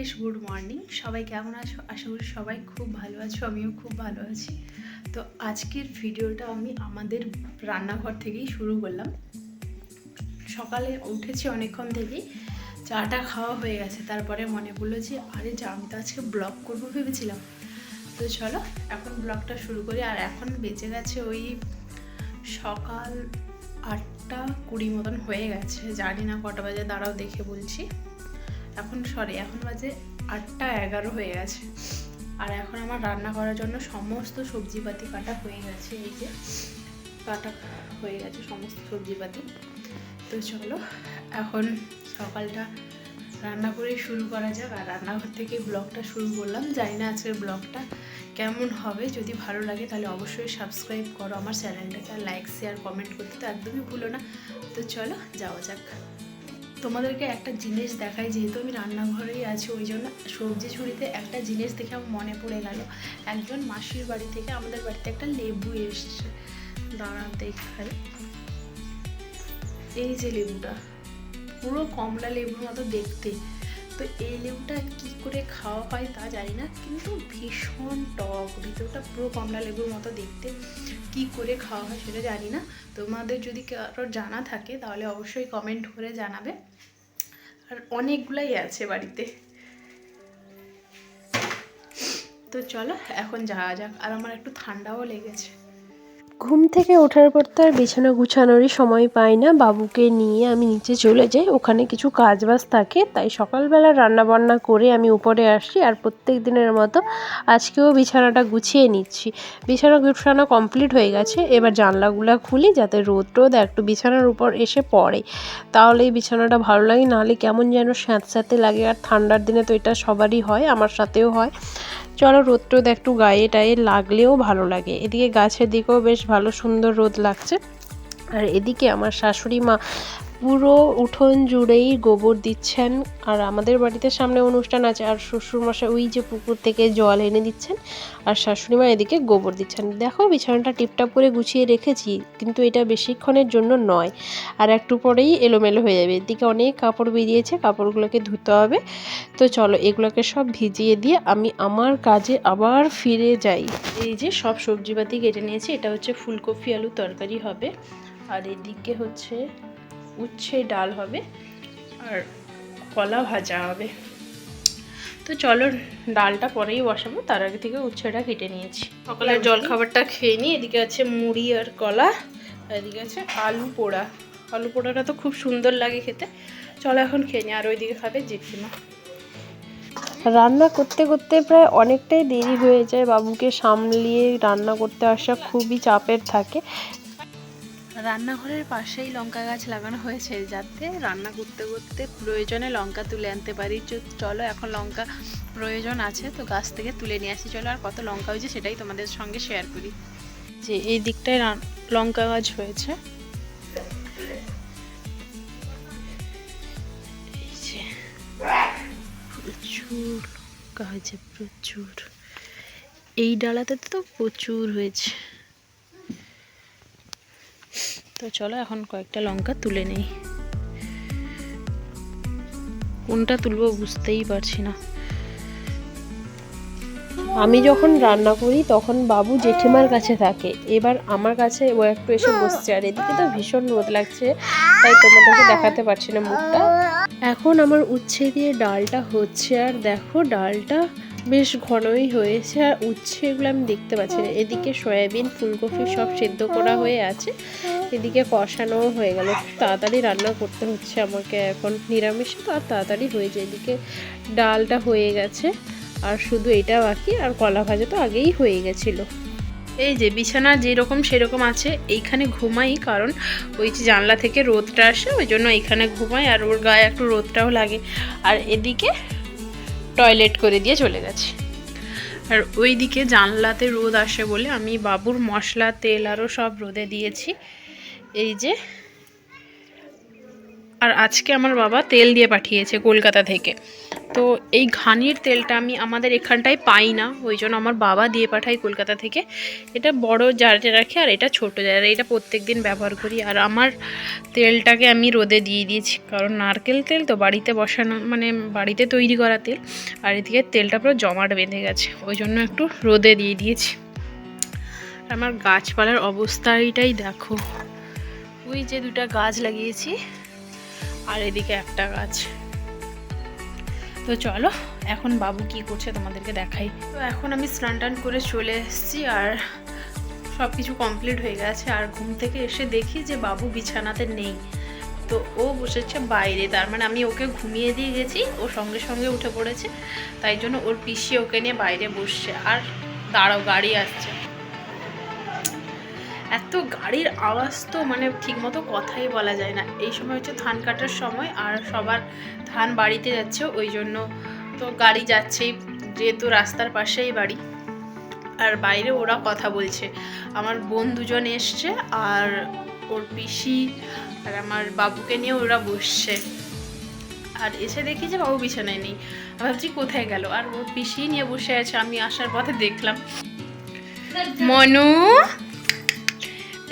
Guys good morning. সবাই কেমন আছো? আশা করি সবাই খুব ভালো আছো, আমিও খুব ভালো আছি। তো আজকের ভিডিওটা আমি আমাদের রান্নাঘর থেকেই শুরু করলাম। সকালে উঠেছি অনেকক্ষণ থেকেই, চাটা খাওয়া হয়ে গেছে। তারপরে মনে পড়ল যে, আরে যা আমি তো আজকে ব্লগ করব ভেবেছিলাম। তো চলো, এখন ব্লগটা শুরু করি। আর এখন বেঁচে গেছে ওই সকাল আটটা কুড়ি মতন হয়ে গেছে। জানি না কটা বাজে, দাঁড়াও দেখে বলছি। এখন সরি এখন বাজে আটটা এগারো হয়ে গেছে। আর এখন আমার রান্না করার জন্য সমস্ত সবজিপাতি কাটা হয়ে গেছে, এই যে কাটা হয়ে গেছে সমস্ত সবজিপাতি। তো চলো, এখন সকালটা রান্না করে শুরু করা যাক। আর রান্নাঘর থেকে ব্লগটা শুরু করলাম। জানি না আজকের ব্লগটা কেমন হবে। যদি ভালো লাগে তাহলে অবশ্যই সাবস্ক্রাইব করো আমার চ্যানেলটাকে আর লাইক শেয়ার কমেন্ট করতে তো একদমই ভুলো না। তো চলো, যাওয়া যাক। তোমাদেরকে একটা জিনিস দেখাই, যেহেতু আমি রান্নাঘরেই আছি, ওই জন্য সবজি ঝুড়িতে একটা জিনিস দেখে আমার মনে পড়ে গেল। একজন মাসির বাড়ি থেকে আমাদের বাড়িতে একটা লেবু এসেছে। দাঁড়া, দেখাই। এই যে লেবুটা, পুরো কমলা লেবুর মতো দেখতে। তো এই লেবুটা কি করে খাওয়া হয় তা জানি না, কিন্তু ভীষণ টক। ভিতরটা পুরো কমলা লেবুর মতো দেখতে। কি করে খাওয়া হয় সেটা জানি না। তোমাদের যদি কারোর জানা থাকে, তাহলে অবশ্যই কমেন্ট করে জানাবে। আর অনেকগুলাই আছে বাড়িতে। তো চলো, এখন যাওয়া যাক। আর আমার একটু ঠান্ডাও লেগেছে। ঘুম থেকে ওঠার পর তো আর বিছানা গুছানোরই সময় পাই না। বাবুকে নিয়ে আমি নিচে চলে যাই। ওখানে কিছু কাজ বাজ থাকে, তাই সকালবেলা রান্না বান্না করে আমি উপরে আসি আর প্রত্যেক দিনের মতো আজকেও বিছানাটা গুছিয়ে নিচ্ছি। বিছানা গুছানো কমপ্লিট হয়ে গেছে। এবার জানলাগুলো খুলি যাতে রোদ টোদ একটু বিছানার উপর এসে পড়ে। তাহলে এই বিছানাটা ভালো লাগে, নাহলে কেমন যেন স্যাঁতস্যাঁতে লাগে। আর ঠান্ডার দিনে তো এটা সবারই হয়, আমার সাথেও হয়। চলো রোদ টোদ একটু গায়ে টায়ে লাগলেও ভালো লাগে। এদিকে গাছের দিকেও বেশ ভালো সুন্দর রোদ লাগছে। আর এদিকে আমার শাশুড়ি মা পুরো উঠোন জুড়েই গোবর দিচ্ছেন। আর আমাদের বাড়িতে সামনে অনুষ্ঠান আছে, আর শ্বশুরমশাই ওই যে পুকুর থেকে জল এনে দিচ্ছেন, আর শাশুড়ি মা এদিকে গোবর দিচ্ছেন। দেখো বিছানাটা টিপটাপ করে গুছিয়ে রেখেছি, কিন্তু এটা বেশিক্ষণের জন্য নয়, আর একটু পরেই এলোমেলো হয়ে যাবে। এদিকে অনেক কাপড় বেরিয়েছে, কাপড়গুলোকে ধুতে হবে। তো চলো এগুলোকে সব ভিজিয়ে দিয়ে আমি আমার কাজে আবার ফিরে যাই। এই যে সব সবজিপাতি কেটে নিয়েছি, এটা হচ্ছে ফুলকপি আলু তরকারি হবে। আর এদিকে হচ্ছে উচ্ছে ডাল হবে আর কলা ভাজা হবে। তো চলো ডালটা পরেই বসাবো। তার আগে থেকে উচ্ছেটা কেটে নিয়েছি। সকালের জল খাবারটা খেয়ে নিই। এদিকে আছে মুড়ি আর কলা আর এদিকে আছে আলু পোড়া। আলু পোড়াটা তো খুব সুন্দর লাগে খেতে। চলো এখন খেয়ে নিই। আর ওইদিকে খাবে জেঠিমা। রান্না করতে করতে প্রায় অনেকটাই দেরি হয়ে যায়। বাবুকে সামলিয়ে রান্না করতে আসা খুবই চাপের থাকে। রান্নাঘরের পাশেই লঙ্কা গাছ লাগানো হয়েছে, যাতে রান্না করতে করতে প্রয়োজনে লঙ্কা তুলে আনতে পারি। চলো এখন লঙ্কা প্রয়োজন আছে, তো গাছ থেকে তুলে নিয়ে আসি। চলো আর কত লঙ্কা হয়েছে সেটাই তোমাদের সঙ্গে শেয়ার করি। যে এই দিকটায় লঙ্কা গাছ হয়েছে। প্রচুর লঙ্কা হয়েছে, প্রচুর। এই ডালাতে তো প্রচুর হয়েছে। তো চলো এখন কয়েকটা লঙ্কা তুলে নেই। কোনটা তুলবো বুঝতেই পারছি না। আমি যখন রান্না করি তখন বাবু জেঠিমার কাছে থাকে। এবার আমার কাছে ও একটু এসে বসছে আর এদিকে তো ভীষণ রোদ লাগছে, তাই তোমাদেরকে দেখাতে পারছি না মুখটা। এখন আমার উচ্ছে দিয়ে ডালটা হচ্ছে আর দেখো ডালটা বেশ ঘনই হয়েছে আর উচ্ছে এগুলো আমি দেখতে পাচ্ছি না। এদিকে সয়াবিন, ফুলকপি সব সেদ্ধ করা হয়ে আছে। এদিকে কষানোও হয়ে গেল। তাড়াতাড়ি রান্না করতে হচ্ছে আমাকে এখন। নিরামিষে তো আর তাড়াতাড়ি হয়ে যায়। এদিকে ডালটা হয়ে গেছে আর শুধু এটা বাকি আর কলা ভাজা তো আগেই হয়ে গেছিল। এই যে বিছানা যেরকম সেরকম আছে, এইখানে ঘুমাই কারণ ওই যে জানলা থেকে রোদটা আসে, ওই জন্য এইখানে ঘুমাই আর ওর গায়ে একটু রোদটাও লাগে। আর এদিকে টয়লেট করে দিয়ে চলে গেছে। আর ওই দিকে জানলাতে রোদ আসে বলে আমি বাবুর মশলা, তেল আরও সব রোদে দিয়েছি। এই যে আর আজকে আমার বাবা তেল দিয়ে পাঠিয়েছে কলকাতা থেকে। তো এই ঘানির তেলটা আমি আমাদের এখানটায় পাই না, ওই জন্য আমার বাবা দিয়ে পাঠাই কলকাতা থেকে। এটা বড় জারে রাখে আর এটা ছোট জারে এটা প্রত্যেক দিন ব্যবহার করি। আর আমার তেলটাকে আমি রোদে দিয়ে দিয়েছি, কারণ নারকেল তেল তো বাড়িতে বসানো মানে বাড়িতে তৈরি করা তেল, আর এদিকে তেলটা পুরো জমাট বেঁধে গেছে, ওই জন্য একটু রোদে দিয়ে দিয়েছি। আমার গাছপালার অবস্থাটাই দেখো, ওই যে দুটা গাছ লাগিয়েছি আর এদিকে একটা গাছ। তো চলো, এখন বাবু কি করছে তোমাদেরকে দেখাই। তো এখন আমি স্নান টান করে চলে এসেছি আর সব কিছু কমপ্লিট হয়ে গেছে। আর ঘুম থেকে এসে দেখি যে বাবু বিছানাতে নেই। তো ও বসেছে বাইরে, তার মানে আমি ওকে ঘুমিয়ে দিয়ে গেছি, ও সঙ্গে সঙ্গে উঠে পড়েছে। তাই জন্য ওর পিসি ওকে নিয়ে বাইরে বসছে। আর দাঁড়াও, গাড়ি আসছে। এত গাড়ির আওয়াজ তো মানে ঠিকমতো কথাই বলা যায় না। এই সময় হচ্ছে ধান কাটার সময় আর সবার ধান বাড়িতে যাচ্ছে ওই জন্য তো গাড়ি যাচ্ছেই, যেহেতু রাস্তার পাশেই বাড়ি। আর বাইরে ওরা কথা বলছে। আমার বোন দুজন এসছে আর ওর পিসি আর আমার বাবুকে নিয়ে ওরা বসছে। আর এসে দেখি যে বাবু বিছানায় নেই। ভাবছি কোথায় গেল? আর ওর পিসি নিয়ে বসে আছে। আমি আসার পথে দেখলাম। মনু?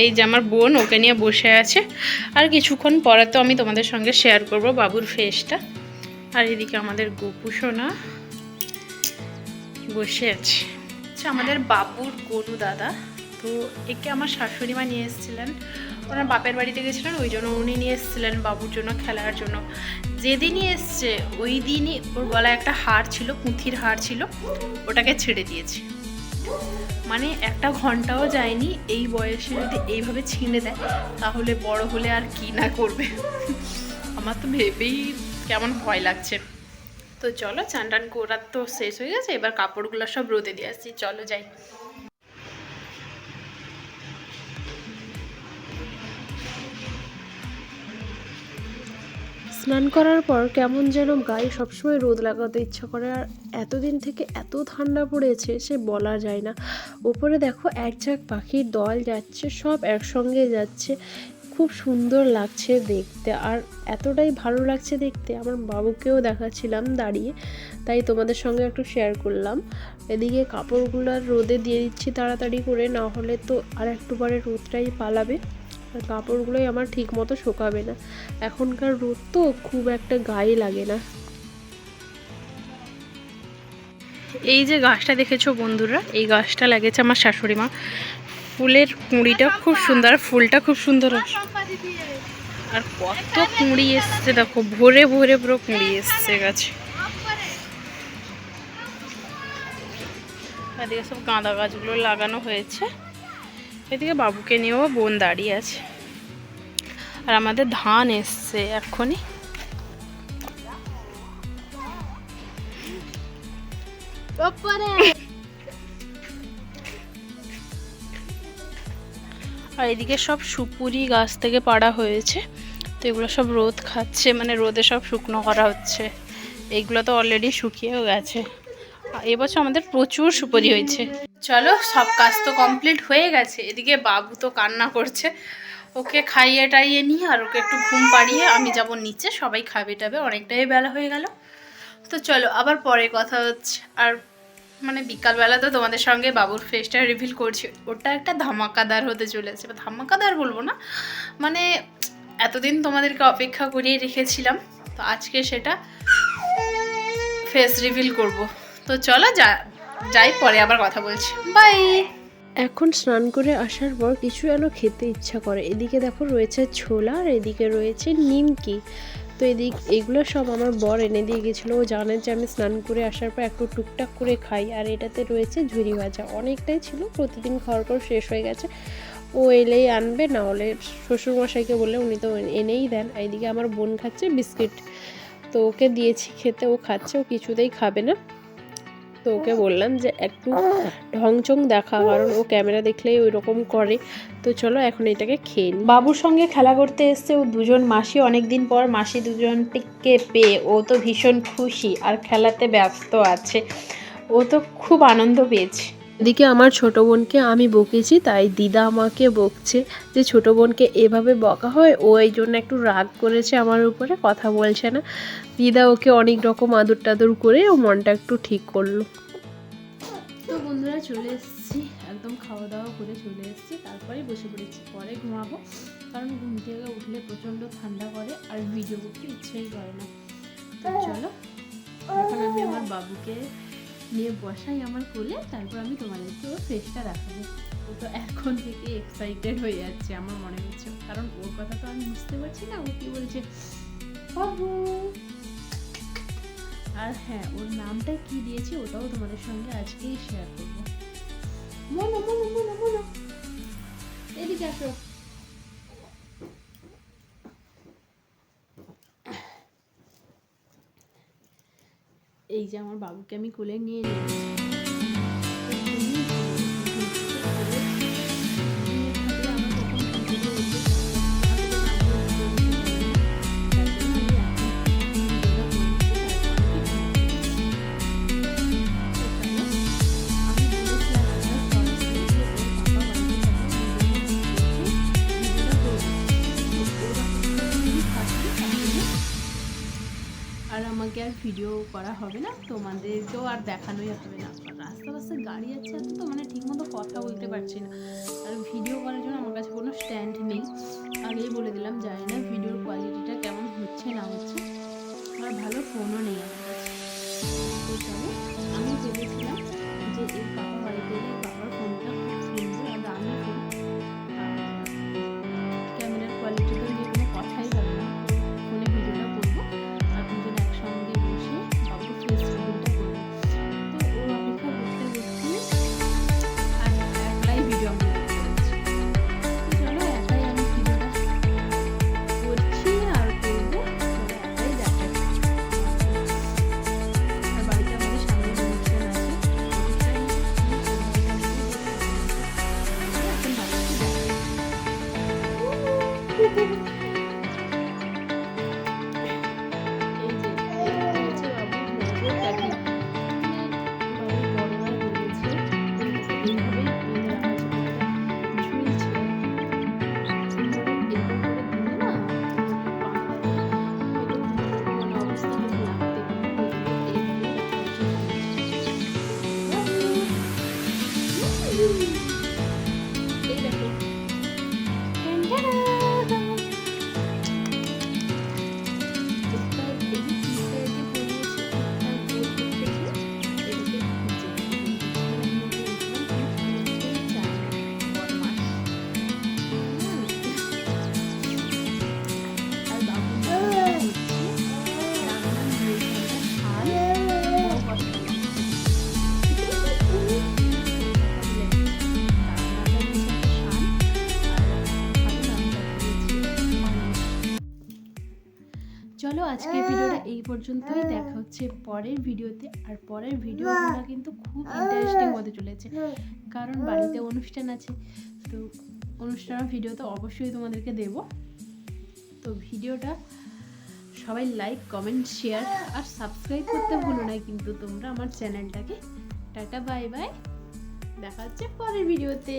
এই যে আমার বোন, ওকে নিয়ে বসে আছে। আর কিছুক্ষণ পরে তো আমি তোমাদের সঙ্গে শেয়ার করব বাবুর ফেসটা আর এদিকে আমাদের গোপু সোনা বসে আছে। আচ্ছা আমাদের বাবুর গরু দাদা, তো একে আমার শাশুড়ি মা নিয়ে এসেছিলেন। ওনার বাপের বাড়িতে গেছিলেন, ওই জন্য উনি নিয়ে এসেছিলেন বাবুর জন্য, খেলার জন্য। যেদিনই এসছে, ওই দিনই ওর গলায় একটা হার ছিল, পুঁথির হার ছিল, ওটাকে ছেড়ে দিয়েছে। মানে একটা ঘন্টাও যায়নি, এই বয়সে যদি এইভাবে ছিঁড়ে দেয়, তাহলে বড় হলে আর কি না করবে? আমার তো ভেবেই কেমন ভয় লাগছে। তো চলো চান টান করার তো শেষ হয়ে গেছে, এবার কাপড়গুলো সব রোদে দিয়ে আসছি, চলো যাই। স্নান করার পর কেমন যেন গায়ে সবসময় রোদ লাগাতে ইচ্ছা করে, আর এতদিন থেকে এত ঠান্ডা পড়েছে সে বলা যায় না। ওপরে দেখো এক ঝাঁক পাখির দল যাচ্ছে, সব একসঙ্গে যাচ্ছে। খুব সুন্দর লাগছে দেখতে, আর এতটাই ভালো লাগছে দেখতে, আমার বাবুকেও দেখাচ্ছিলাম দাঁড়িয়ে। তাই তোমাদের সঙ্গে একটু শেয়ার করলাম। এদিকে কাপড়গুলো রোদে দিয়ে দিচ্ছি তাড়াতাড়ি করে, না হলে তো আর একটু পরে রোদটাই পালাবে। কাপড়গুলোই আমার ঠিক মতো শোকাবে না। এখনকার রোদ তো খুব একটা গায়ে লাগে না। এই যে গাছটা দেখেছ বন্ধুরা? এই গাছটা লাগেছে আমার শাশুড়ি মা। ফুলের কুঁড়িটা খুব সুন্দর ফুলটা খুব সুন্দর আর কত কুঁড়ি এসছে, দেখো, ভোরে ভোরে পুরো কুঁড়ি এসছে গাছে। সব গাঁদা গাছগুলো লাগানো হয়েছে। এদিকে বাবুকে নিয়েও বোন দাঁড়িয়ে আছে। আর আমাদের ধান এসছে এক্ষুনি। আর এদিকে সব সুপুরি গাছ থেকে পাড়া হয়েছে। তো এগুলো সব রোদ খাচ্ছে মানে রোদে সব শুকনো করা হচ্ছে। এইগুলো তো অলরেডি শুকিয়েও গেছে। এবছর আমাদের প্রচুর সুপুরি হয়েছে। চলো, সব কাজ তো কমপ্লিট হয়ে গেছে। এদিকে বাবু তো কান্না করছে। ওকে খাইয়ে টাইয়ে নিয়ে আর ওকে একটু ঘুম পাড়িয়ে আমি যাব নিচে। সবাই খাবে টাবে, অনেকটাই বেলা হয়ে গেল। তো চলো, আবার পরে কথা হচ্ছে। আর মানে বিকালবেলা তো তোমাদের সঙ্গে বাবুর ফেসটা রিভিল করছি। ওটা একটা ধামাকাদার হতে চলেছে। বা ধামাকাদার বলব না। মানে এতদিন তোমাদেরকে অপেক্ষা করিয়ে রেখেছিলাম। তো আজকে সেটা ফেস রিভিল করব। তো চলো যা, যাই পরে আবার কথা বলছি। বাই এখন স্নান করে আসার পর কিছু যেন খেতে ইচ্ছা করে। এদিকে দেখো রয়েছে ছোলা আর এদিকে রয়েছে নিমকি। তো এদিক, এগুলো সব আমার বর এনে দিয়ে গেছিল। ও জানে যে আমি স্নান করে আসার পর একটু টুকটাক করে খাই। আর এটাতে রয়েছে ঝুরি ভাজা। অনেকটাই ছিল, প্রতিদিন খাওয়ার পর শেষ হয়ে গেছে। ও এলেই আনবে, না হলে শ্বশুরমশাইকে বললে উনি তো এনেই দেন। এদিকে আমার বোন খাচ্ছে বিস্কিট। তো ওকে দিয়েছি, খেতে ও খাচ্ছে, ও কিছুতেই খাবে না। তো ওকে বললাম যে একটু ঢংচং দেখা, কারণ ও ক্যামেরা দেখলেই ওই রকম করে। তো চলো এখন এটাকে খেয়ে বাবুর সঙ্গে খেলা করতে এসছে ও দুজন মাসি। অনেক দিন পর মাসি দুজনটিকে পেয়ে ও তো ভীষণ খুশি, আর খেলাতে ব্যস্ত আছে। ও তো খুব আনন্দ পেয়েছে। এদিকে আমার ছোট বোনকে আমি বকেছি, তাই দিদা আমাকে বকছে যে ছোট বোনকে এভাবে বকা হয়। ও এই জন্য একটু রাগ করেছে আমার উপরে, কথা বলছে না। দিদা ওকে অনেক রকম আদর টাদর করে ও মনটা একটু ঠিক করল। তো বন্ধুরা চলে এসেছি, একদম খাওয়া দাওয়া করে চলে এসেছি, তারপরে বসে পড়েছি, পরে ঘুমাবো। কারণ ঘুম থেকে উঠলে প্রচণ্ড ঠান্ডা করে আর ভিডিও করতে ইচ্ছেই করে না। চলো, এখন আমি আমার বাবুকে নিয়ে বসাই আমার কোলে, তারপর আমি তোমাদেরকে ওর ফেসটা দেখাবো। ও তো এখন থেকে এক্সাইটেড হয়ে যাচ্ছে আমার মনে হচ্ছে। কারণ ওর কথা তো আমি বুঝতে পারছি না, ও কি বলছে? বাবু! আর হ্যাঁ ওর নামটা কি দিয়েছি ওটাও তোমাদের সঙ্গে আজকেই শেয়ার করব। মনো মনো মনো মনো এদিকে আসো। এই যে আমার বাবুকে আমি কোলে নিয়ে নিয়েছি। আর ভিডিও করা হবে না তোমাদেরকেও আর দেখানোই হবে না। রাস্তা রাস্তায় গাড়ি আছে তো মানে ঠিকমতো কথা বলতে পারছি না। আর ভিডিও করার জন্য আমার কাছে কোনো স্ট্যান্ড নেই। আগেই বলে দিলাম, জানি না ভিডিওর কোয়ালিটিটা কেমন হচ্ছে না হচ্ছে। আর ভালো ফোনও নেই আমার কাছে। চলো আজকের ভিডিওটা এই পর্যন্তই। দেখা হচ্ছে পরের ভিডিওতে। আর পরের ভিডিওগুলো কিন্তু খুব ইন্টারেস্টিং হতে চলেছে। কারণ বাড়িতে অনুষ্ঠান আছে। তো অনুষ্ঠানের ভিডিও তো অবশ্যই তোমাদেরকে দেব। তো ভিডিওটা সবাই লাইক কমেন্ট শেয়ার আর সাবস্ক্রাইব করতে ভুলো না কিন্তু তোমরা আমার চ্যানেলটাকে টাটা বাই বাই দেখা হচ্ছে পরের ভিডিওতে।